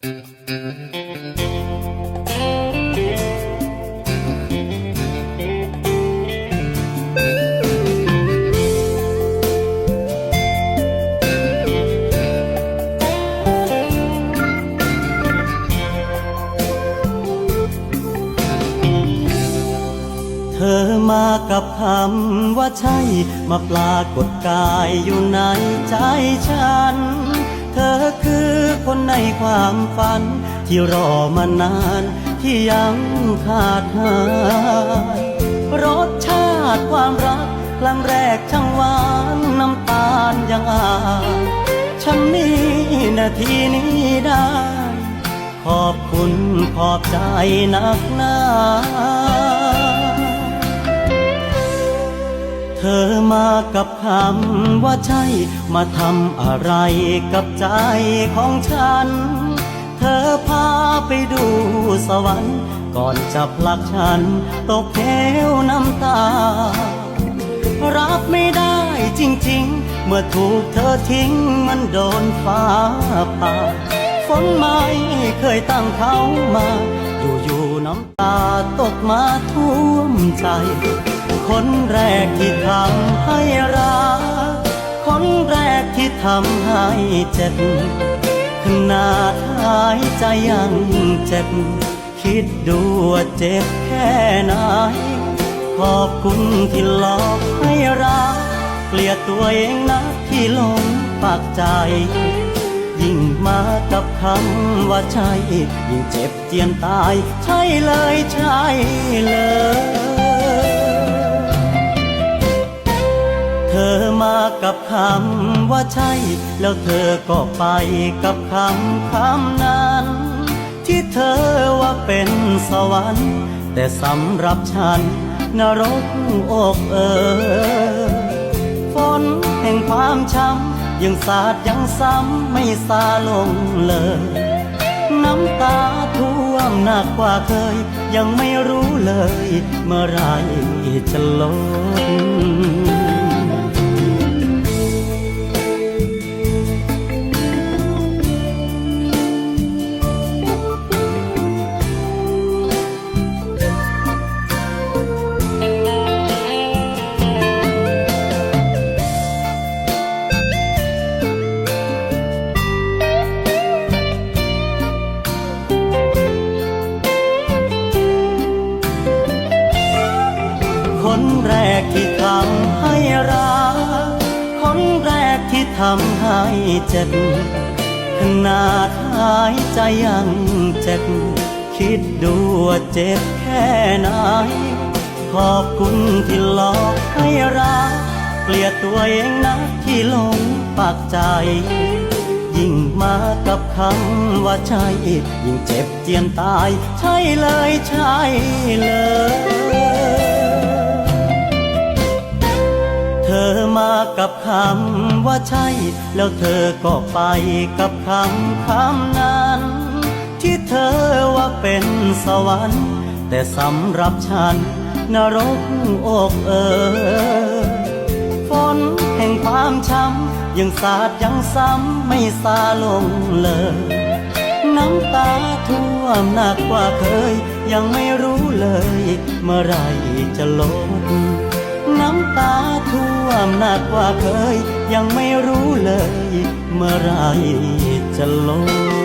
เธอมากับคำว่าใช่ มาปรากฏกายอยู่ในใจฉัน เธอคือคนในความฝัน ที่รอมานานที่ยังขาดหายรสชาติความรักครั้งแรกช่างหวานน้ำตาลยังอายฉันนี่นาทีนี้ได้ ขอบคุณขอบใจนักหนา เธอมากับคำว่าใช่ มาทำอะไรกับใจของฉัน เธอพาไปดูสวรรค์ ก่อนจะผลักฉัน ตกเหวน้ำตา รับไม่ได้จริงๆ เมื่อถูกเธอทิ้งมันโดนฟ้าผ่าฝนไม่เคยตั้งเขามาอยู่ น้ำตาตกมาท่วมใจ คนแรกที่ทำให้รัก คนแรกที่ทำให้เจ็บขนาดหายใจยังเจ็บ คิดดูว่าเจ็บแค่ไหน ขอบคุณที่หลอกให้รัก เกลียดตัวเองนะที่ลงปากใจ ยิ่งมากับคำว่าใช่ยิ่งเจ็บเจียนตาย ใช่เลยใช่เลยเธอมากับคำว่าใช่ แล้วเธอก็ไปกับคำคำนั้น ที่เธอว่าเป็นสวรรค์ แต่สำหรับฉันนรกอกเออฝนแห่งความช้ำ ยังสาดยังซ้ำไม่ซาลงเลย น้ำตาท่วมหนักกว่าเคย ยังไม่รู้เลย เมื่อไรจะลง รักคนแรกที่ทำให้เจ็บขนาดหายใจยังเจ็บ คิดดูว่าเจ็บแค่ไหน ขอบคุณที่หลอกให้รัก เกลียดตัวเองนะที่ลงปากใจ ยิ่งมากับคำว่าใช่ ยิ่งเจ็บเจียนตาย ใช่เลยใช่เลย กับคำว่าใช่ แล้วเธอก็ไปกับคำคำนั้น ที่เธอว่าเป็นสวรรค์ แต่สำหรับฉันนรกอกเออฝนแห่งความช้ำยังสาดยังซ้ำไม่ซาลงเลยน้ำตาท่วมหนักกว่าเคย ยังไม่รู้เลย เมื่อไรจะลด น้ำตาท่วมหนักกว่าเคย ยังไม่รู้เลย เมื่อไรจะลง